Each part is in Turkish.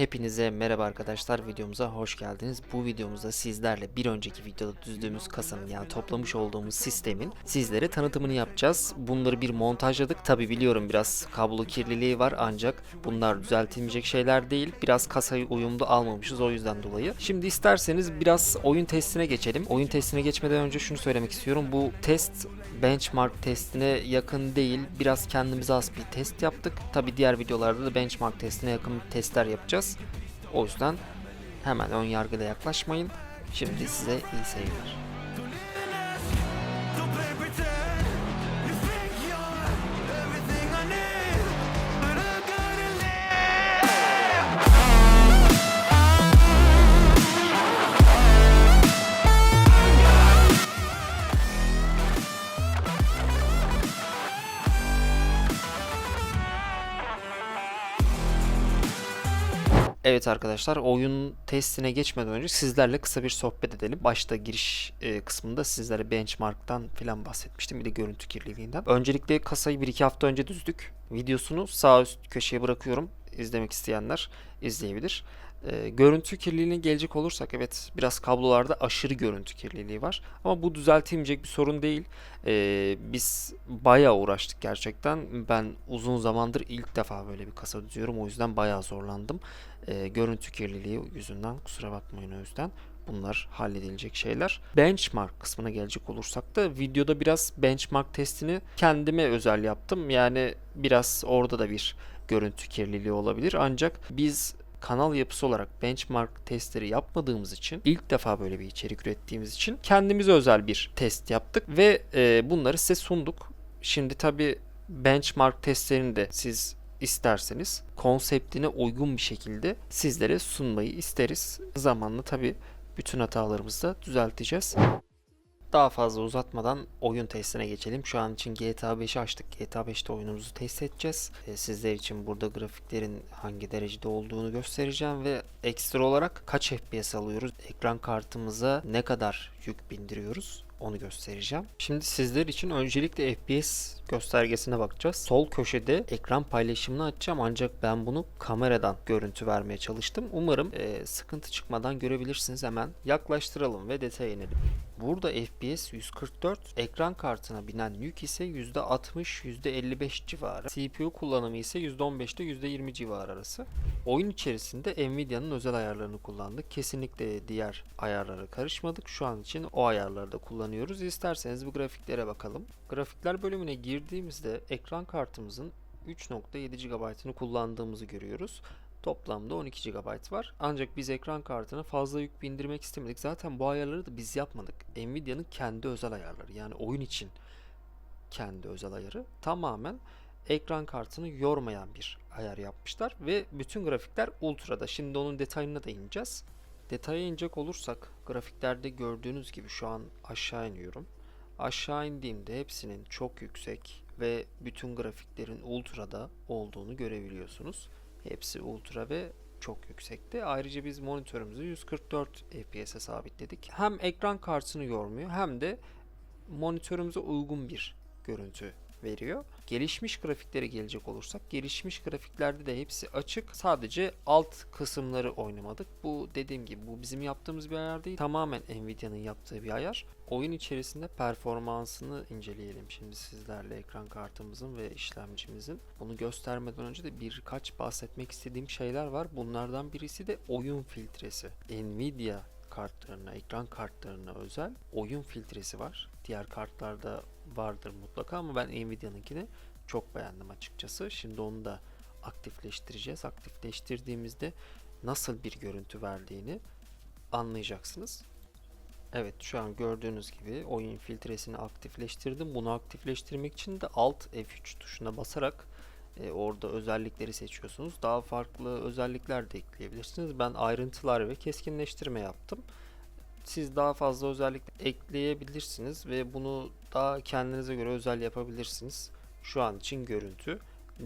Hepinize merhaba arkadaşlar videomuza hoş geldiniz. Bu videomuzda sizlerle bir önceki videoda düzdüğümüz kasanın yani toplamış olduğumuz sistemin sizlere tanıtımını yapacağız. Bunları bir montajladık. Tabi biliyorum biraz kablo kirliliği var ancak bunlar düzeltilmeyecek şeyler değil. Biraz kasayı uyumlu almamışız o yüzden dolayı. Şimdi isterseniz biraz oyun testine geçelim. Oyun testine geçmeden önce şunu söylemek istiyorum. Bu test benchmark testine yakın değil. Biraz kendimize has bir test yaptık. Tabi diğer videolarda da benchmark testine yakın testler yapacağız. O yüzden hemen ön yargıda yaklaşmayın. Şimdi size iyi seyirler. Evet arkadaşlar oyun testine geçmeden önce sizlerle kısa bir sohbet edelim. Başta giriş e, kısmında sizlere benchmark'tan falan bahsetmiştim. Bir de görüntü kirliliğinden. Öncelikle kasayı 1-2 hafta önce düzdük. Videosunu sağ üst köşeye bırakıyorum. İzlemek isteyenler izleyebilir. E, görüntü kirliliğine gelecek olursak evet biraz kablolarda aşırı görüntü kirliliği var. Ama bu düzeltilmeyecek bir sorun değil. E, biz bayağı uğraştık gerçekten. Ben uzun zamandır ilk defa böyle bir kasa düzüyorum. O yüzden bayağı zorlandım e, görüntü kirliliği yüzünden kusura bakmayın o yüzden bunlar halledilecek şeyler. Benchmark kısmına gelecek olursak da videoda biraz benchmark testini kendime özel yaptım. Yani biraz orada da bir görüntü kirliliği olabilir ancak biz kanal yapısı olarak benchmark testleri yapmadığımız için ilk defa böyle bir içerik ürettiğimiz için kendimize özel bir test yaptık ve e, bunları size sunduk. Şimdi tabi benchmark testlerini de siz isterseniz konseptine uygun bir şekilde sizlere sunmayı isteriz. Zamanla tabi bütün hatalarımızı da düzelteceğiz. Daha fazla uzatmadan oyun testine geçelim. Şu an için GTA 5'i açtık. GTA 5'te oyunumuzu test edeceğiz. Ee, sizler için burada grafiklerin hangi derecede olduğunu göstereceğim ve ekstra olarak kaç FPS alıyoruz, ekran kartımıza ne kadar yük bindiriyoruz onu göstereceğim. Şimdi sizler için öncelikle FPS göstergesine bakacağız. Sol köşede ekran paylaşımını açacağım ancak ben bunu kameradan görüntü vermeye çalıştım. Umarım e, sıkıntı çıkmadan görebilirsiniz. Hemen yaklaştıralım ve detaya inelim. Burada FPS 144, ekran kartına binen yük ise %60, %55 civarı. CPU kullanımı ise %15 ile %20 civarı arası. Oyun içerisinde Nvidia'nın özel ayarlarını kullandık. Kesinlikle diğer ayarlara karışmadık. Şu an için o ayarları da kullanıyoruz. İsterseniz bu grafiklere bakalım. Grafikler bölümüne girdiğimizde ekran kartımızın 3.7 GB'ını kullandığımızı görüyoruz. Toplamda 12 GB var. Ancak biz ekran kartına fazla yük bindirmek istemedik. Zaten bu ayarları da biz yapmadık. Nvidia'nın kendi özel ayarları. Yani oyun için kendi özel ayarı. Tamamen ekran kartını yormayan bir ayar yapmışlar. Ve bütün grafikler ultra'da. Şimdi onun detayına da ineceğiz. Detaya inecek olursak grafiklerde gördüğünüz gibi şu an aşağı iniyorum. Aşağı indiğimde hepsinin çok yüksek ve bütün grafiklerin ultra'da olduğunu görebiliyorsunuz. Hepsi ultra ve çok yüksekte. Ayrıca biz monitörümüzü 144 FPS'e sabitledik. Hem ekran kartını yormuyor hem de monitörümüze uygun bir görüntü veriyor. Gelişmiş grafiklere gelecek olursak gelişmiş grafiklerde de hepsi açık. Sadece alt kısımları oynamadık. Bu dediğim gibi bu bizim yaptığımız bir ayar değil. Tamamen Nvidia'nın yaptığı bir ayar. Oyun içerisinde performansını inceleyelim şimdi sizlerle ekran kartımızın ve işlemcimizin. Bunu göstermeden önce de birkaç bahsetmek istediğim şeyler var. Bunlardan birisi de oyun filtresi. Nvidia kartlarına, ekran kartlarına özel oyun filtresi var. Diğer kartlarda vardır mutlaka ama ben Nvidia'nınkini çok beğendim açıkçası. Şimdi onu da aktifleştireceğiz. Aktifleştirdiğimizde nasıl bir görüntü verdiğini anlayacaksınız. Evet şu an gördüğünüz gibi oyun filtresini aktifleştirdim. Bunu aktifleştirmek için de Alt F3 tuşuna basarak e, orada özellikleri seçiyorsunuz. Daha farklı özellikler de ekleyebilirsiniz. Ben ayrıntılar ve keskinleştirme yaptım. Siz daha fazla özellik ekleyebilirsiniz ve bunu daha kendinize göre özel yapabilirsiniz. Şu an için görüntü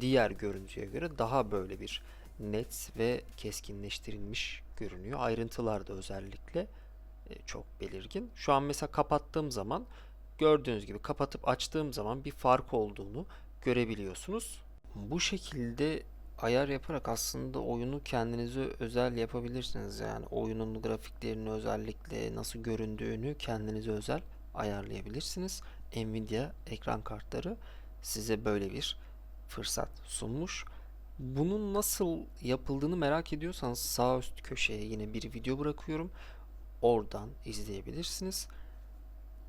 diğer görüntüye göre daha böyle bir net ve keskinleştirilmiş görünüyor. Ayrıntılar da özellikle e, çok belirgin. Şu an mesela kapattığım zaman gördüğünüz gibi kapatıp açtığım zaman bir fark olduğunu görebiliyorsunuz. Bu şekilde ayar yaparak aslında oyunu kendinize özel yapabilirsiniz. Yani oyunun grafiklerini özellikle nasıl göründüğünü kendinize özel ayarlayabilirsiniz. Nvidia ekran kartları size böyle bir fırsat sunmuş. Bunun nasıl yapıldığını merak ediyorsanız sağ üst köşeye yine bir video bırakıyorum. Oradan izleyebilirsiniz.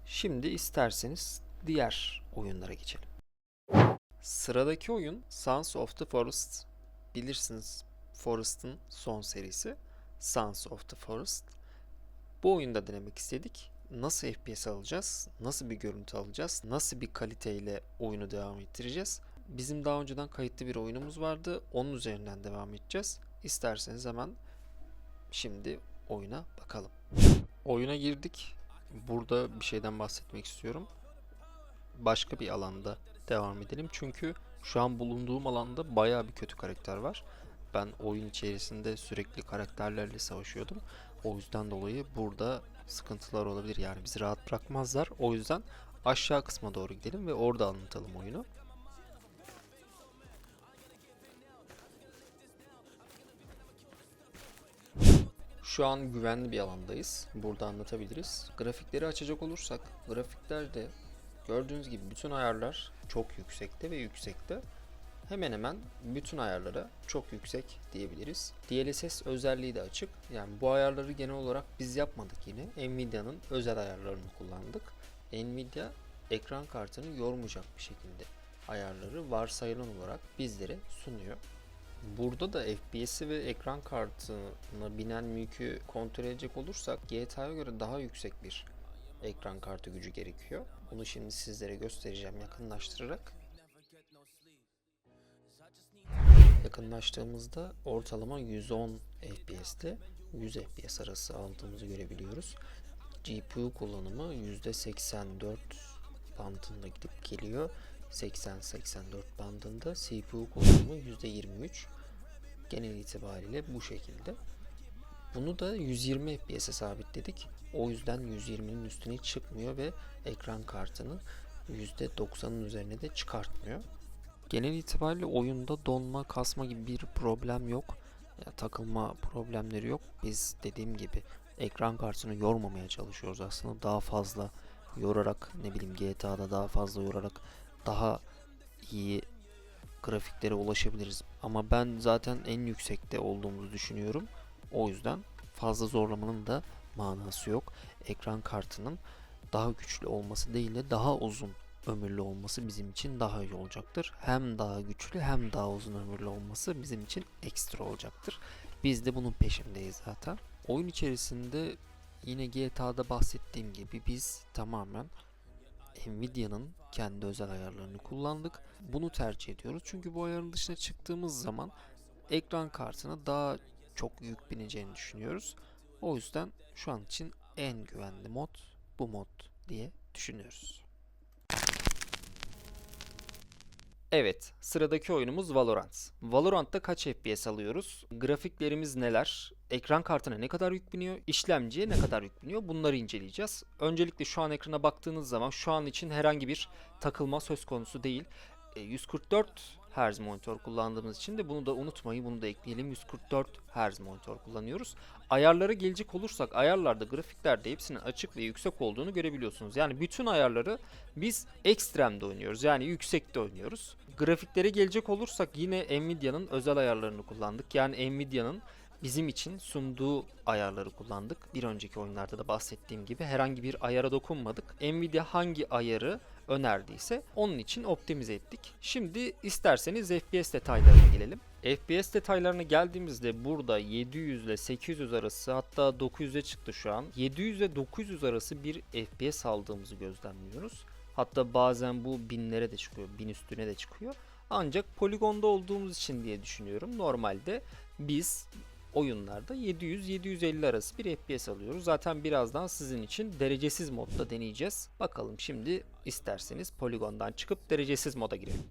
Şimdi isterseniz diğer oyunlara geçelim. Sıradaki oyun Sons of the Forest. Bilirsiniz Forest'ın son serisi. Sons of the Forest. Bu oyunda denemek istedik. Nasıl FPS alacağız? Nasıl bir görüntü alacağız? Nasıl bir kaliteyle oyunu devam ettireceğiz? Bizim daha önceden kayıtlı bir oyunumuz vardı. Onun üzerinden devam edeceğiz. İsterseniz hemen şimdi oyuna bakalım. Oyuna girdik. Burada bir şeyden bahsetmek istiyorum. Başka bir alanda devam edelim. Çünkü şu an bulunduğum alanda bayağı bir kötü karakter var. Ben oyun içerisinde sürekli karakterlerle savaşıyordum. O yüzden dolayı burada sıkıntılar olabilir. Yani bizi rahat bırakmazlar. O yüzden aşağı kısma doğru gidelim ve orada anlatalım oyunu. Şu an güvenli bir alandayız. Burada anlatabiliriz. Grafikleri açacak olursak, grafiklerde gördüğünüz gibi bütün ayarlar çok yüksekte ve yüksekte. Hemen hemen bütün ayarlara çok yüksek diyebiliriz. DLSS özelliği de açık. Yani bu ayarları genel olarak biz yapmadık yine. Nvidia'nın özel ayarlarını kullandık. Nvidia ekran kartını yormayacak bir şekilde ayarları varsayılan olarak bizlere sunuyor. Burada da FPS'i ve ekran kartına binen mülkü kontrol edecek olursak GTA'ya göre daha yüksek bir ekran kartı gücü gerekiyor. Bunu şimdi sizlere göstereceğim yakınlaştırarak. Yakınlaştığımızda ortalama 110 FPS'te 100 FPS arası aldığımızı görebiliyoruz. GPU kullanımı %84 bandında gidip geliyor. 80-84 bandında CPU kullanımı %23 genel itibariyle bu şekilde. Bunu da 120 FPS'e sabitledik. O yüzden 120'nin üstüne çıkmıyor ve ekran kartını %90'ın üzerine de çıkartmıyor. Genel itibariyle oyunda donma, kasma gibi bir problem yok. Ya, takılma problemleri yok. Biz dediğim gibi ekran kartını yormamaya çalışıyoruz aslında. Daha fazla yorarak ne bileyim GTA'da daha fazla yorarak daha iyi grafiklere ulaşabiliriz. Ama ben zaten en yüksekte olduğumuzu düşünüyorum. O yüzden fazla zorlamanın da manası yok. Ekran kartının daha güçlü olması değil de daha uzun ömürlü olması bizim için daha iyi olacaktır. Hem daha güçlü hem daha uzun ömürlü olması bizim için ekstra olacaktır. Biz de bunun peşindeyiz zaten. Oyun içerisinde yine GTA'da bahsettiğim gibi biz tamamen Nvidia'nın kendi özel ayarlarını kullandık. Bunu tercih ediyoruz. Çünkü bu ayarın dışına çıktığımız zaman ekran kartına daha çok yük bineceğini düşünüyoruz. O yüzden şu an için en güvenli mod bu mod diye düşünüyoruz. Evet, sıradaki oyunumuz Valorant. Valorant'ta kaç FPS alıyoruz? Grafiklerimiz neler? Ekran kartına ne kadar yük biniyor? İşlemciye ne kadar yük biniyor? Bunları inceleyeceğiz. Öncelikle şu an ekrana baktığınız zaman şu an için herhangi bir takılma söz konusu değil. E, 144 Hz monitör kullandığımız için de bunu da unutmayın, bunu da ekleyelim. 144 Hz monitör kullanıyoruz. Ayarlara gelecek olursak ayarlarda, grafiklerde hepsinin açık ve yüksek olduğunu görebiliyorsunuz. Yani bütün ayarları biz ekstremde oynuyoruz. Yani yüksekte oynuyoruz. Grafiklere gelecek olursak yine Nvidia'nın özel ayarlarını kullandık. Yani Nvidia'nın bizim için sunduğu ayarları kullandık. Bir önceki oyunlarda da bahsettiğim gibi herhangi bir ayara dokunmadık. Nvidia hangi ayarı önerdiyse onun için optimize ettik. Şimdi isterseniz FPS detaylarına gelelim. FPS detaylarına geldiğimizde burada 700 ile 800 arası hatta 900'e çıktı şu an. 700 ile 900 arası bir FPS aldığımızı gözlemliyoruz. Hatta bazen bu binlere de çıkıyor, bin üstüne de çıkıyor. Ancak poligonda olduğumuz için diye düşünüyorum. Normalde biz oyunlarda 700-750 arası bir FPS alıyoruz. Zaten birazdan sizin için derecesiz modda deneyeceğiz. Bakalım şimdi isterseniz poligondan çıkıp derecesiz moda girelim.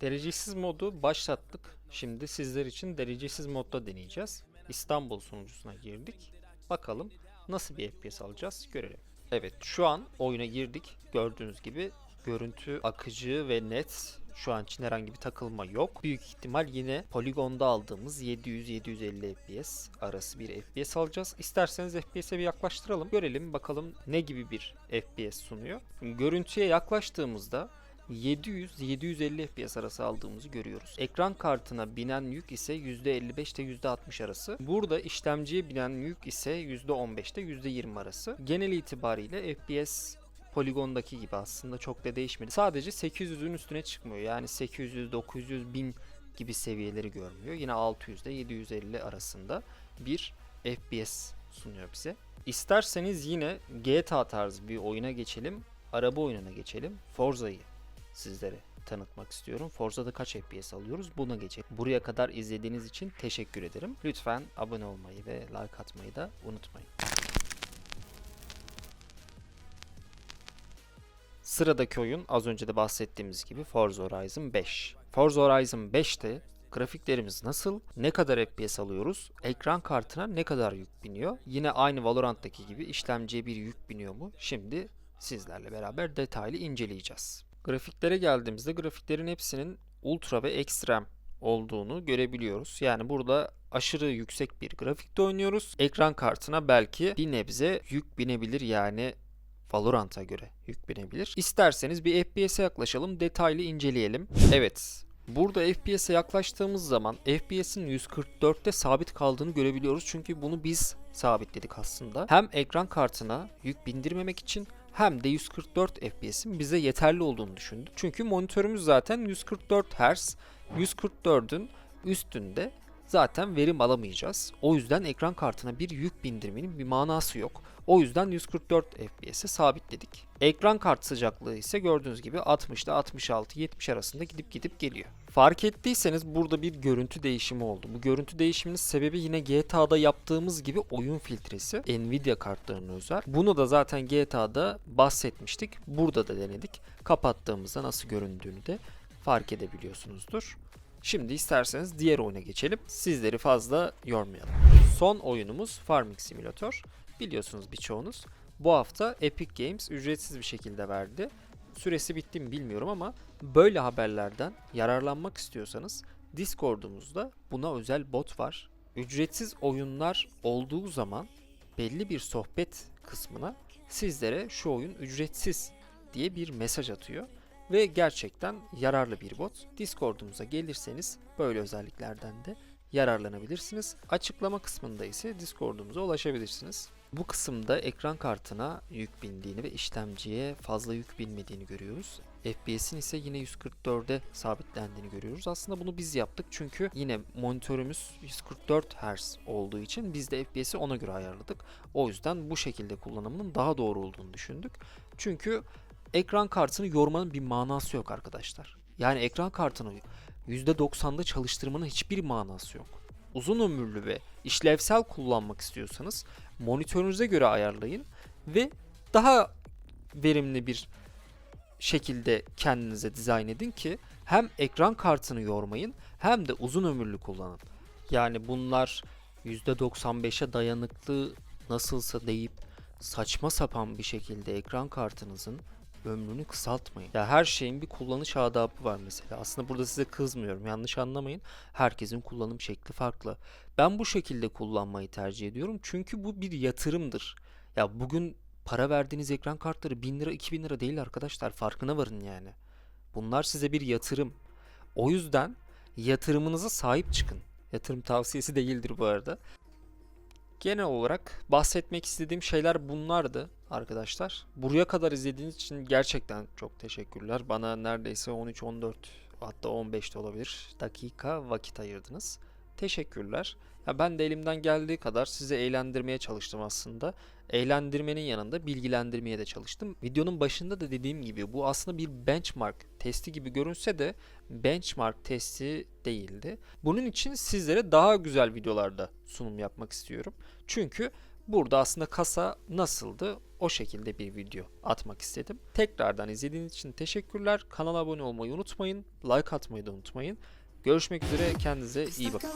Derecesiz modu başlattık. Şimdi sizler için derecesiz modda deneyeceğiz. İstanbul sunucusuna girdik. Bakalım nasıl bir FPS alacağız görelim. Evet şu an oyuna girdik. Gördüğünüz gibi görüntü akıcı ve net. Şu an için herhangi bir takılma yok. Büyük ihtimal yine poligonda aldığımız 700-750 FPS arası bir FPS alacağız. İsterseniz FPS'e bir yaklaştıralım. Görelim bakalım ne gibi bir FPS sunuyor. Görüntüye yaklaştığımızda 700-750 FPS arası aldığımızı görüyoruz. Ekran kartına binen yük ise %55 ile %60 arası. Burada işlemciye binen yük ise %15 ile %20 arası. Genel itibariyle FPS poligondaki gibi aslında çok da değişmedi. Sadece 800'ün üstüne çıkmıyor. Yani 800, 900, 1000 gibi seviyeleri görmüyor. Yine 600 ile 750 arasında bir FPS sunuyor bize. İsterseniz yine GTA tarzı bir oyuna geçelim. Araba oyununa geçelim. Forza'yı sizlere tanıtmak istiyorum. Forza'da kaç FPS alıyoruz buna geçelim. Buraya kadar izlediğiniz için teşekkür ederim. Lütfen abone olmayı ve like atmayı da unutmayın. Sıradaki oyun az önce de bahsettiğimiz gibi Forza Horizon 5. Forza Horizon 5'te grafiklerimiz nasıl, ne kadar FPS alıyoruz, ekran kartına ne kadar yük biniyor, yine aynı Valorant'taki gibi işlemciye bir yük biniyor mu? Şimdi sizlerle beraber detaylı inceleyeceğiz. Grafiklere geldiğimizde grafiklerin hepsinin ultra ve ekstrem olduğunu görebiliyoruz. Yani burada aşırı yüksek bir grafikte oynuyoruz. Ekran kartına belki bir nebze yük binebilir yani Valorant'a göre yük binebilir. İsterseniz bir FPS'e yaklaşalım, detaylı inceleyelim. Evet, burada FPS'e yaklaştığımız zaman FPS'in 144'te sabit kaldığını görebiliyoruz. Çünkü bunu biz sabitledik aslında. Hem ekran kartına yük bindirmemek için hem de 144 FPS'in bize yeterli olduğunu düşündük. Çünkü monitörümüz zaten 144 Hz, 144'ün üstünde zaten verim alamayacağız. O yüzden ekran kartına bir yük bindirmenin bir manası yok. O yüzden 144 FPS'e sabitledik. Ekran kart sıcaklığı ise gördüğünüz gibi 60 ile 66-70 arasında gidip gidip geliyor. Fark ettiyseniz burada bir görüntü değişimi oldu. Bu görüntü değişiminin sebebi yine GTA'da yaptığımız gibi oyun filtresi. Nvidia kartlarına özel. Bunu da zaten GTA'da bahsetmiştik. Burada da denedik. Kapattığımızda nasıl göründüğünü de fark edebiliyorsunuzdur. Şimdi isterseniz diğer oyuna geçelim. Sizleri fazla yormayalım. Son oyunumuz Farming Simulator. Biliyorsunuz birçoğunuz. Bu hafta Epic Games ücretsiz bir şekilde verdi. Süresi bitti mi bilmiyorum ama böyle haberlerden yararlanmak istiyorsanız Discord'umuzda buna özel bot var. Ücretsiz oyunlar olduğu zaman belli bir sohbet kısmına sizlere şu oyun ücretsiz diye bir mesaj atıyor ve gerçekten yararlı bir bot. Discord'umuza gelirseniz böyle özelliklerden de yararlanabilirsiniz. Açıklama kısmında ise Discord'umuza ulaşabilirsiniz. Bu kısımda ekran kartına yük bindiğini ve işlemciye fazla yük binmediğini görüyoruz. FPS'in ise yine 144'e sabitlendiğini görüyoruz. Aslında bunu biz yaptık çünkü yine monitörümüz 144 Hz olduğu için biz de FPS'i ona göre ayarladık. O yüzden bu şekilde kullanımının daha doğru olduğunu düşündük. Çünkü ekran kartını yormanın bir manası yok arkadaşlar. Yani ekran kartını %90'da çalıştırmanın hiçbir manası yok. Uzun ömürlü ve işlevsel kullanmak istiyorsanız monitörünüze göre ayarlayın ve daha verimli bir şekilde kendinize dizayn edin ki hem ekran kartını yormayın hem de uzun ömürlü kullanın. Yani bunlar %95'e dayanıklı nasılsa deyip saçma sapan bir şekilde ekran kartınızın ömrünü kısaltmayın. Ya her şeyin bir kullanış adabı var mesela. Aslında burada size kızmıyorum. Yanlış anlamayın. Herkesin kullanım şekli farklı. Ben bu şekilde kullanmayı tercih ediyorum. Çünkü bu bir yatırımdır. Ya bugün para verdiğiniz ekran kartları 1000 lira 2000 lira değil arkadaşlar. Farkına varın yani. Bunlar size bir yatırım. O yüzden yatırımınıza sahip çıkın. Yatırım tavsiyesi değildir bu arada. Genel olarak bahsetmek istediğim şeyler bunlardı arkadaşlar. Buraya kadar izlediğiniz için gerçekten çok teşekkürler. Bana neredeyse 13-14 hatta 15 de olabilir dakika vakit ayırdınız. Teşekkürler. Ya ben de elimden geldiği kadar sizi eğlendirmeye çalıştım aslında. Eğlendirmenin yanında bilgilendirmeye de çalıştım. Videonun başında da dediğim gibi bu aslında bir benchmark testi gibi görünse de benchmark testi değildi. Bunun için sizlere daha güzel videolarda sunum yapmak istiyorum. Çünkü burada aslında kasa nasıldı o şekilde bir video atmak istedim. Tekrardan izlediğiniz için teşekkürler. Kanala abone olmayı unutmayın. Like atmayı da unutmayın. Görüşmek üzere. Kendinize iyi bakın.